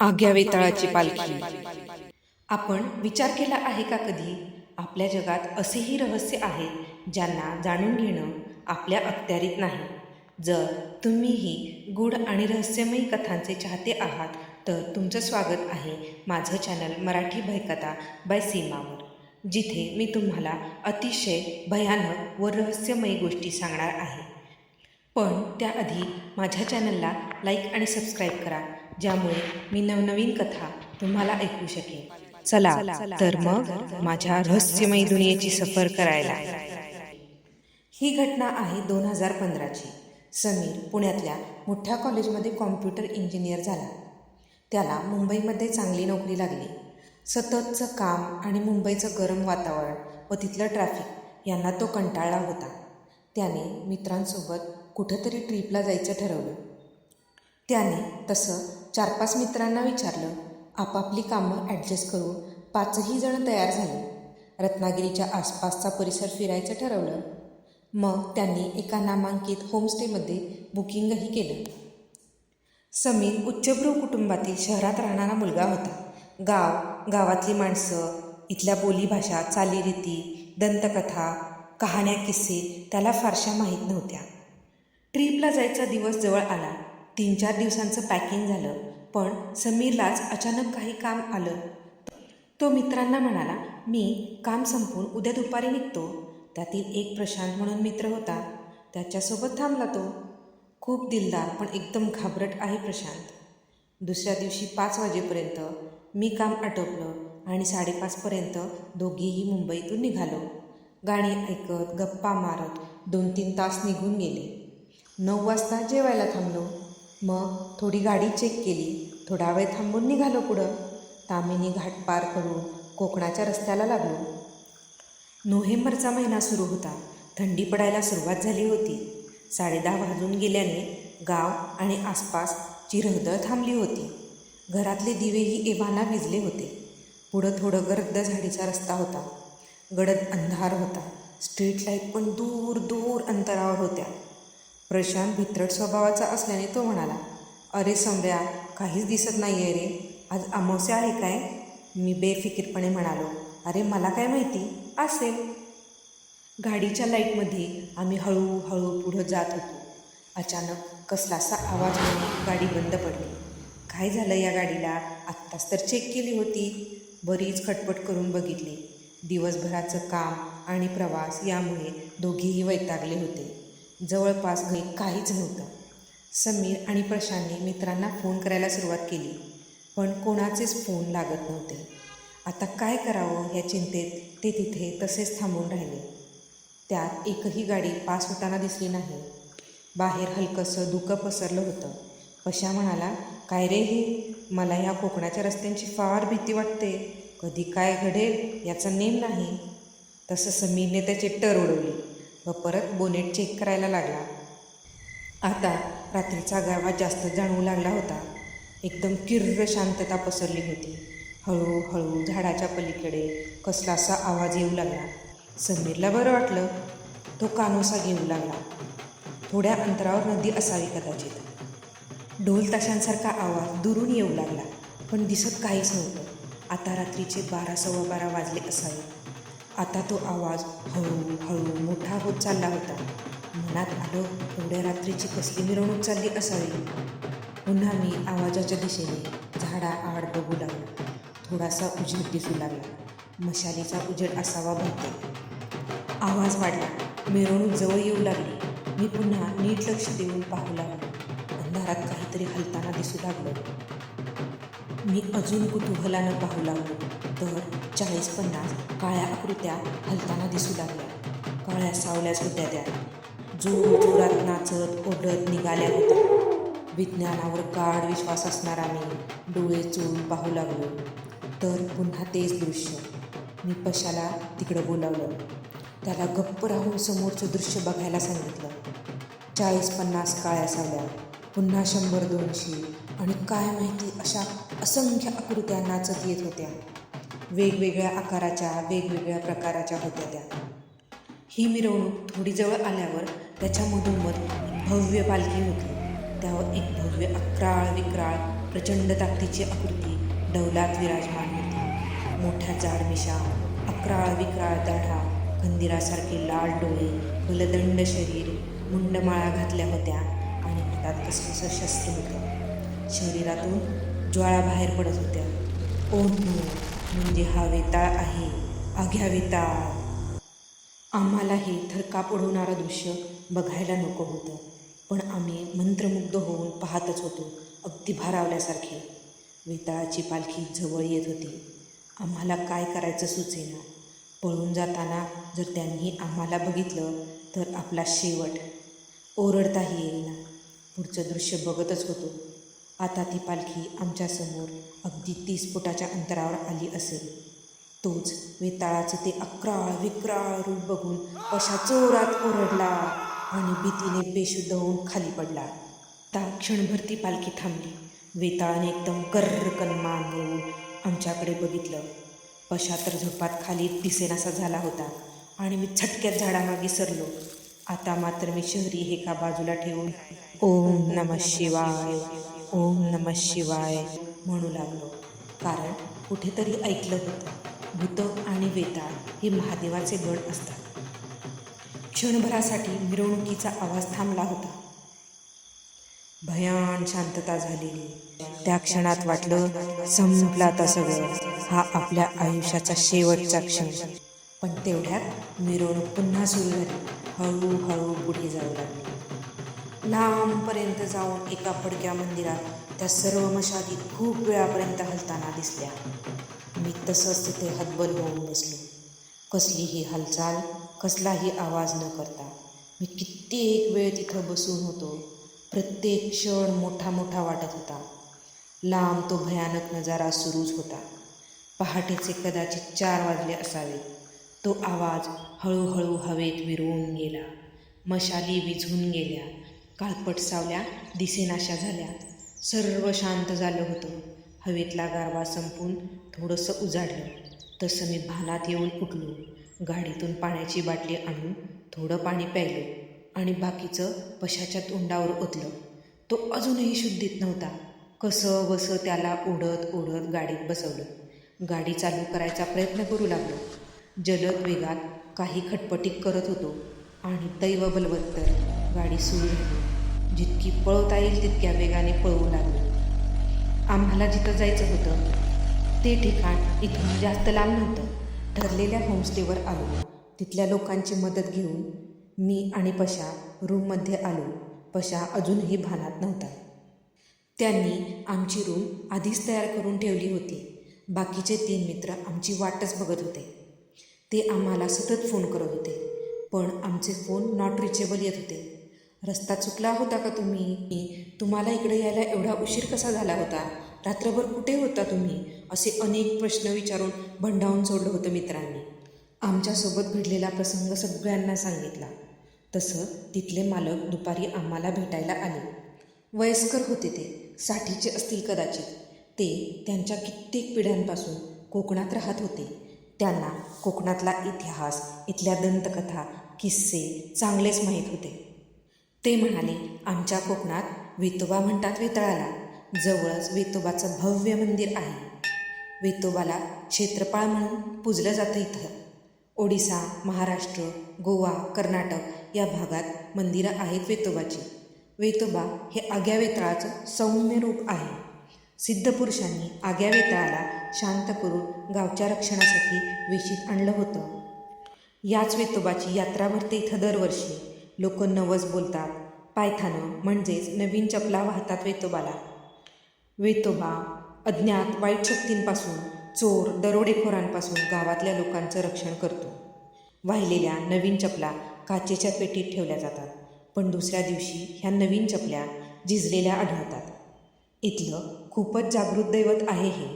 आग्या वेताळाची पालखी. आपण विचार केला आहे का कधी? आपल्या जगात असेही रहस्य आहेत ज्यांना जाणून घेणं आपल्या अखत्यारीत नाही. जर तुम्हीही गूढ आणि रहस्यमयी कथांचे चाहते आहात तर तुमचं स्वागत आहे माझं चॅनल मराठी भयकथा बाय सीमावर जिथे मी तुम्हाला अतिशय भयानक व रहस्यमयी गोष्टी सांगणार आहे. पण त्याआधी माझ्या चॅनलला लाईक आणि सबस्क्राईब करा. ज्यामुळे मी नवनवीन कथा तुम्हाला ऐकू शकेन. चला तर मग माझ्या रहस्यमयी दुनियेची सफर करायला. ही घटना आहे दोन हजार पंधराची. समीर पुण्यातल्या मोठ्या कॉलेजमध्ये कॉम्प्युटर इंजिनियर झाला. त्याला मुंबईमध्ये चांगली नोकरी लागली. सततचं काम आणि मुंबईचं गरम वातावरण व तिथलं ट्रॅफिक यांना तो कंटाळला होता. त्याने मित्रांसोबत कुठंतरी ट्रीपला जायचं ठरवलं. त्याने तसं चार पाच मित्रांना विचारलं आपापली कामं ॲडजस्ट करून पाचही जण तयार झाले. रत्नागिरीच्या आसपासचा परिसर फिरायचं ठरवलं. मग त्यांनी एका नामांकित होमस्टेमध्ये बुकिंगही केलं. समीर उच्चभ्रू कुटुंबातील शहरात राहणारा मुलगा होता. गाव गावातली माणसं इथल्या बोलीभाषा चालीरीती दंतकथा कहाण्या किस्से त्याला फारशा माहीत नव्हत्या. ट्रीपला जायचा दिवस जवळ आला. तीन चार दिवसांचं पॅकिंग झालं. पण समीरलाच अचानक काही काम आलं. तो मित्रांना म्हणाला मी काम संपवून उद्या दुपारी निघतो. त्यातील एक प्रशांत म्हणून मित्र होता. त्याच्यासोबत थांबला तो. खूप दिलदार पण एकदम घाबरट आहे प्रशांत. दुसऱ्या दिवशी पाच वाजेपर्यंत मी काम आटोपलं आणि साडेपाचपर्यंत दोघेही मुंबईतून निघालो. गाणी ऐकत गप्पा मारत दोन तीन तास निघून गेले. नऊ वाजता जेवायला थांबलो. मग थोडी गाडी चेक केली. थोडा वेळ थांबून निघालो पुढं. तामिनी घाट पार करून कोकणाच्या रस्त्याला लागलो. नोव्हेंबरचा महिना सुरू होता. थंडी पडायला सुरुवात झाली होती. साडेदहा वाजून गेल्याने गाव आणि आसपासची रहदळ थांबली होती. घरातले दिवेही एव्हाना विजले होते. पुढं थोडं गर्द झाडीचा रस्ता होता. गडद अंधार होता. स्ट्रीट लाइट पण दूर दूर अंतरावर होत्या. प्रशांत भित्रट स्वभावाचा असल्याने तो म्हणाला अरे सम्या काहीच दिसत नाही आहे रे. आज अमावस्या आहे काय? मी बेफिकीरपणे म्हणालो अरे मला काय माहिती? असेल. गाडीच्या लाईटमध्ये आम्ही हळूहळू पुढं जात होतो. अचानक कसलासा आवाज म्हणून गाडी बंद पडली. काय झालं या गाडीला? आत्ताच तर चेक केली होती. बरीच खटपट करून बघितली. दिवसभराचं काम आणि प्रवास यामुळे दोघेही वैतागले होते. जवळपास घरी काहीच नव्हतं. समीर आणि प्रशांतने मित्रांना फोन करायला सुरुवात केली पण कोणाचेच फोन लागत नव्हते. आता काय करावं या चिंतेत ते तिथे तसेच थांबून राहिले. त्यात एकही गाडी पास होताना दिसली नाही. बाहेर हलकंसं दुःखं पसरलं होतं. पशा म्हणाला काय रे हे? मला ह्या कोकणाच्या रस्त्यांची फार भीती वाटते. कधी काय घडेल याचा नेम नाही. तसं समीरने त्याचे टर उडवली व परत बोनेट चेक करायला लागला. आता रात्रीचा गावात जास्त जाणवू लागला होता. एकदम किर्र शांतता पसरली होती. हळूहळू झाडाच्या पलीकडे कसलासा आवाज येऊ लागला. समीरला बरं वाटलं. तो कानोसा घेऊ लागला. थोड्या अंतरावर नदी असावी कदाचित. ढोल ताशांसारखा आवाज दुरून येऊ लागला. पण दिसत काहीच नव्हतं. आता रात्रीचे बारा सव्वा बारा वाजले असावे. आता तो आवाज हळूहळू मोठा होत चालला होता. मनात आलं एवढ्या रात्रीची कसली मिरवणूक चालली असावी? पुन्हा मी आवाजाच्या दिशेने झाडा आड बघू लागलो. थोडासा उजेड दिसू लागला. मशालीचा उजेड असावा बहुतेक. आवाज वाढला. मिरवणूक जवळ येऊ लागली. मी पुन्हा नीट लक्ष देऊन पाहू लागलो. अंधारात काहीतरी हलताना दिसू लागलं. मी अजून कुतूहलानं पाहू लागलो. तर चाळीस पन्नास काळ्या आकृत्या हलताना दिसू लागल्या. काळ्या सावल्याच होत्या त्या जोर जोरात नाचत ओढत निघाल्या होत्या. विज्ञानावर गाढ विश्वास असणारा मी डोळे चोळून पाहू लागलो. तर पुन्हा तेच दृश्य. मी पशाला तिकडं बोलावलं. त्याला गप्प राहून समोरचं दृश्य बघायला सांगितलं. चाळीस पन्नास काळ्या सावल्या पुन्हा शंभर दोनशे आणि काय माहिती अशा असंख्य आकृत्या नाचत येत होत्या. वेगवेगळ्या आकाराच्या वेगवेगळ्या प्रकाराच्या होत्या त्या. ही मिरवणूक थोडी जवळ आल्यावर त्याच्या मधोमध भव्य पालखी होती. त्यावर एक भव्य अक्राळ विक्राळ प्रचंड ताकदीची आकृती डौलात विराजमान होती. मोठ्या जाड मिशा अकराळ विक्राळ दाढा खंदिरासारखे लाल डोळे फलदंड शरीर मुंडमाळा घातल्या होत्या आणि हातात कसलंसं शस्त्र होतं. शरीरातून ज्वाळा बाहेर पडत होत्या. ओ म्हणजे हा वेताळ आहे. आघ्या वेताळ. आम्हाला हे थरकाप उडवणारं दृश्य बघायला नको होतं. पण आम्ही मंत्रमुग्ध होऊन पाहतच होतो अगदी भारावल्यासारखे. वेताळाची पालखी जवळ येत होती. आम्हाला काय करायचं सुचेना. पळून जाताना जर त्यांनी आम्हाला बघितलं तर आपला शेवट ओरडताही येईना. पुढचं दृश्य बघतच होतो. आता ती पालखी आमच्यासमोर अगदी तीस फुटाच्या अंतरावर आली असेल. तोच वेताळाचं ते अक्राळ विक्राळ रूप बघून अशा जोरात ओरडला आणि भीतीने बेशुद्ध होऊन खाली पडला. ता क्षणभर ती पालखी थांबली. वेताळाने एकदम कर्रकन मान घेऊन आमच्याकडे बघितलं. पशा तर झोपात खाली दिसेनासा झाला होता आणि मी झटक्यात झाडामागे सरलो. आता मात्र मी शहरी हे का बाजूला ठेवून ओम नम शिवाय. ओम नम शिवाय म्हणू लागलो. कारण कुठेतरी ऐकलं होतं भूत आणि वेताळ हे महादेवाचे गण असतात. क्षणभरासाठी मिरवणुकीचा आवाज थांबला होता. भयान शांतता झालेली. त्या क्षणात वाटलं संपला आता सगळं. हा आपल्या आयुष्याचा शेवटचा क्षण. पण तेवढ्यात मिरवणूक पुन्हा सुरू झाली. हळूहळू पुढे जाऊ लागली. लांबपर्यंत जाऊन एका फडक्या मंदिरात त्या सर्व मशाली खूप वेळापर्यंत हलताना दिसल्या. मी तसंच तिथे हतबल होऊन बसलो. कसलीही हालचाल कसलाही आवाज न करता मी कित्येक वेळ तिथं बसून होतो. प्रत्येक क्षण मोठा मोठा वाटत होता. लांब तो भयानक नजारा सुरूच होता. पहाटेचे कदाचित चार वाजले असावे. तो आवाज हळूहळू हवेत विरवून गेला. मशाली विझून गेल्या. काळपट सावल्या दिसेनाशा झाल्या. सर्व शांत झालं होतं. हवेतला गारवा संपून थोडंसं उजाडलं. तसं मी भानात येऊन उठलो. गाडीतून पाण्याची बाटली आणून थोडं पाणी प्यायलो. आणि बाकीचं पशाच्या तोंडावर ओतलं. तो अजूनही शुद्धीत नव्हता. कसं बसं त्याला ओढत ओढत गाडीत बसवलं. गाडी चालू करायचा प्रयत्न करू लागलो. जलद वेगात काही खटपटीक करत होतो. आणि दैव बलवत्तर गाडी सुरू झाली जितकी पळवता येईल तितक्या वेगाने पळवू लागलो आम्हाला जिथं जायचं होतं ते ठिकाण इथून जास्त लांब नव्हतं. ठरलेल्या होमस्टेवर आलो. तिथल्या लोकांची मदत घेऊन मी आणि पशा रूममध्ये आलो. पशा अजूनही भानात नव्हता. त्यांनी आमची रूम आधीच तयार करून ठेवली होती. बाकीचे तीन मित्र आमची वाटच बघत होते. ते आम्हाला सतत फोन करत होते. पण आमचे फोन नॉट रिचेबल येत होते. रस्ता चुकला होता का तुम्ही? तुम्हाला इकडे यायला एवढा उशीर कसा झाला होता? रात्रभर कुठे होता तुम्ही? असे अनेक प्रश्न विचारून भंडावून सोडलं होतं मित्रांनी. आमच्यासोबत घडलेला प्रसंग सगळ्यांना सांगितला. तसं तिथले मालक दुपारी आम्हाला भेटायला आले. वयस्कर होते ते साठीचे असतील कदाचित. ते त्यांच्या कित्येक पिढ्यांपासून कोकणात राहत होते. त्यांना कोकणातला इतिहास इथल्या दंतकथा किस्से चांगलेच माहीत होते. ते म्हणाले आमच्या कोकणात वेतोबा म्हणतात वेतळाला. जवळच वेतोबाचं भव्य मंदिर आहे. वेतोबाला क्षेत्रपाळ म्हणून पूजलं जातं इथं. ओडिसा महाराष्ट्र गोवा कर्नाटक या भागात मंदिरं आहेत वेतोबाची. वेतोबा हे आग्या वेताळाचं सौम्य रूप आहे. सिद्धपुरुषांनी आग्या वेताळाला शांत करून गावच्या रक्षणासाठी वेशीत आणलं होतं. याच वेतोबाची यात्रा भरते इथं दरवर्षी. लोक नवस बोलतात. पायथानं म्हणजेच नवीन चपला वाहतात वेतोबाला. वेतोबा अज्ञात वाईट शक्तींपासून चोर दरोडेखोरांपासून गावातल्या लोकांचं रक्षण करतो. वाहिलेल्या नवीन चपला काचेच्या पेटीत ठेवल्या जातात पण दुसऱ्या दिवशी ह्या नवीन चपल्या झिजलेल्या आढळतात. इथलं खूपच जागृत दैवत आहे हे.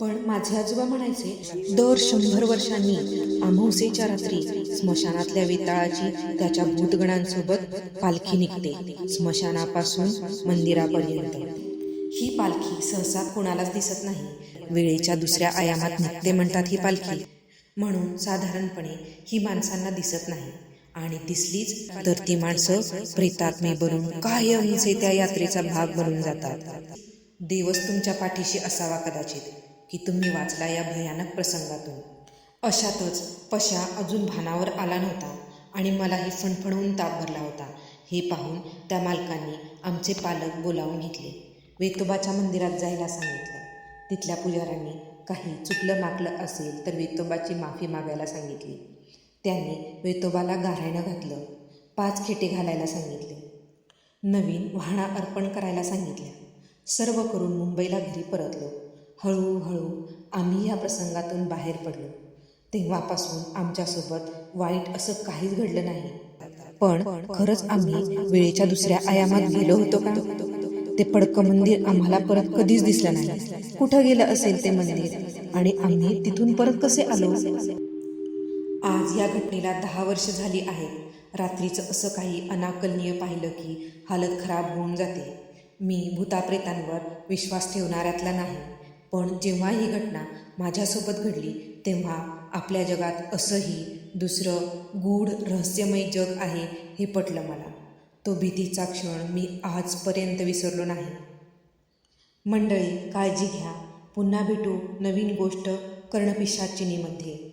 पण माझे आजोबा म्हणायचे दर शंभर वर्षांनी अमावस्येच्या रात्री स्मशानातल्या वेताळाची त्याच्या भूतगणांसोबत पालखी निघते. स्मशानापासून मंदिरापर्यंत. ही पालखी सहसा कोणालाच दिसत नाही. वेळेच्या दुसऱ्या आयामात निघते म्हणतात ही पालखी. म्हणून साधारणपणे ही माणसांना दिसत नाही. आणि दिसलीच तर ती माणसं प्रेतात्मे बनून कायमचे त्या यात्रेचा भाग बनून जातात. देवच तुमच्या पाठीशी असावा कदाचित की तुम्ही वाचला या भयानक प्रसंगातून. अशातच पशा अजून भानावर आला नव्हता आणि मलाही फणफणवून ताप भरला होता. हे पाहून त्या मालकांनी आमचे पालक बोलावून घेतले. वेतोबाच्या मंदिरात जायला सांगितलं. तिथल्या पुजाऱ्यांनी काही चुकलं माकलं असेल तर वेतोबाची माफी मागायला सांगितली. त्यांनी वेतोबाला गारायणं घातलं. पाच खेटे घालायला सांगितले. नवीन वाहणा अर्पण करायला सांगितल्या. सर्व करून मुंबईला घरी परतलो. हळूहळू आम्ही या प्रसंगातून बाहेर पडलो. तेव्हापासून आमच्यासोबत वाईट असं काहीच घडलं नाही. पण खरंच आम्ही वेळेच्या दुसऱ्या आयामात गेलो होतो का? ते पडकं मंदिर आम्हाला परत कधीच दिसलं नाही. कुठं गेलं असेल ते मंदिर? आणि आम्ही तिथून परत कसे आलो? आज या घटनेला दहा वर्ष झाली आहेत. रात्रीचं असं काही अनाकलनीय पाहिलं की हालत खराब होऊन जाते. मी भूताप्रेतांवर विश्वास ठेवणाऱ्यातला नाही. पण जेव्हा ही घटना माझ्यासोबत घडली तेव्हा आपल्या जगात असंही दुसरं गूढ रहस्यमय जग आहे हे पटलं मला. तो भीतीचा क्षण मी आजपर्यंत विसरलो नाही. मंडळी काळजी घ्या. पुन्हा भेटू नवीन गोष्ट कर्णपिशाचिनीमध्ये.